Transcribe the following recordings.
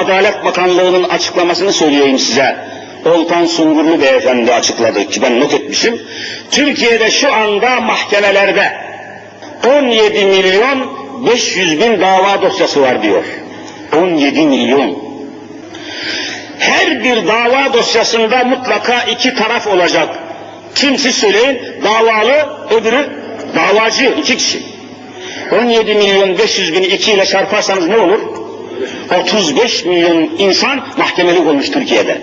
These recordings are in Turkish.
Adalet Bakanlığı'nın açıklamasını söyleyeyim size. Oltan Sungurlu Beyefendi açıkladı ki ben not etmişim. Türkiye'de şu anda mahkemelerde 17 milyon 500 bin dava dosyası var diyor. 17 milyon. Her bir dava dosyasında mutlaka iki taraf olacak. Kimsi söyleyin davalı öbürü davacı iki kişi. 17 milyon 500 bini 2 ile çarparsanız ne olur? 35 milyon insan mahkemelik olmuş Türkiye'de.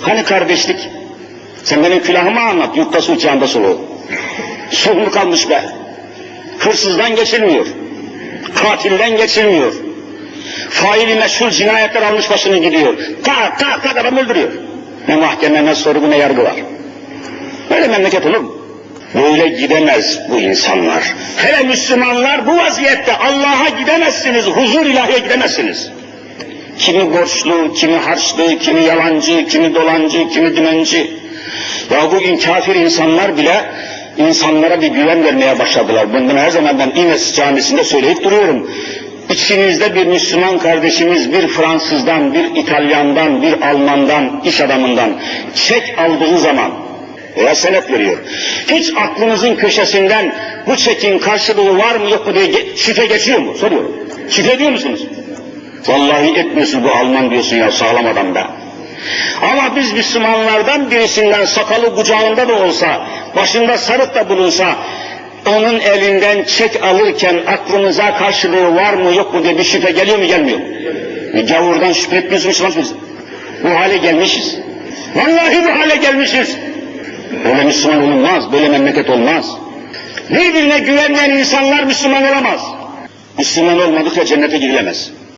Hani kardeşlik? Sen benim külahımı anlat, yurtta su uçağında soluğu. Su mu kalmış be? Hırsızdan geçilmiyor. Katilden geçilmiyor. Faili meşhur cinayetler almış başını gidiyor. Tak tak tak adam öldürüyor. Ne mahkeme ne sorgu ne yargı var. Böyle memleket olur mu? Böyle gidemez bu insanlar. Hele Müslümanlar bu vaziyette Allah'a gidemezsiniz, huzur ilahiye gidemezsiniz. Kimi borçlu, kimi harçlı, kimi yalancı, kimi dolancı, kimi dümenci. Ya bugün kafir insanlar bile insanlara bir güven vermeye başladılar. Bunu her zaman ben İmes camisinde söyleyip duruyorum. İçinizde bir Müslüman kardeşimiz bir Fransızdan, bir İtalyandan, bir Almandan, iş adamından çek aldığı zaman veya senet veriyor. Hiç aklınızın köşesinden bu çekin karşılığı var mı yok mu diye şüphe geçiyor mu? Soruyorum. Şüphe ediyor musunuz? Vallahi etmiyorsun bu Alman diyorsun ya sağlam adam da. Ama biz Müslümanlardan birisinden sakalı kucağında da olsa, başında sarık da bulunsa, onun elinden çek alırken aklımıza karşılığı var mı yok mu diye bir şüphe geliyor mu gelmiyor mu? E, gavurdan şüphe etmiyoruz Müslümanız. Bu hale gelmişiz. Vallahi bu hale gelmişiz. Böyle Müslüman olunmaz, böyle memleket olmaz. Birbirine güvenmeyen insanlar Müslüman olamaz. Müslüman olmadıkça cennete girilemez.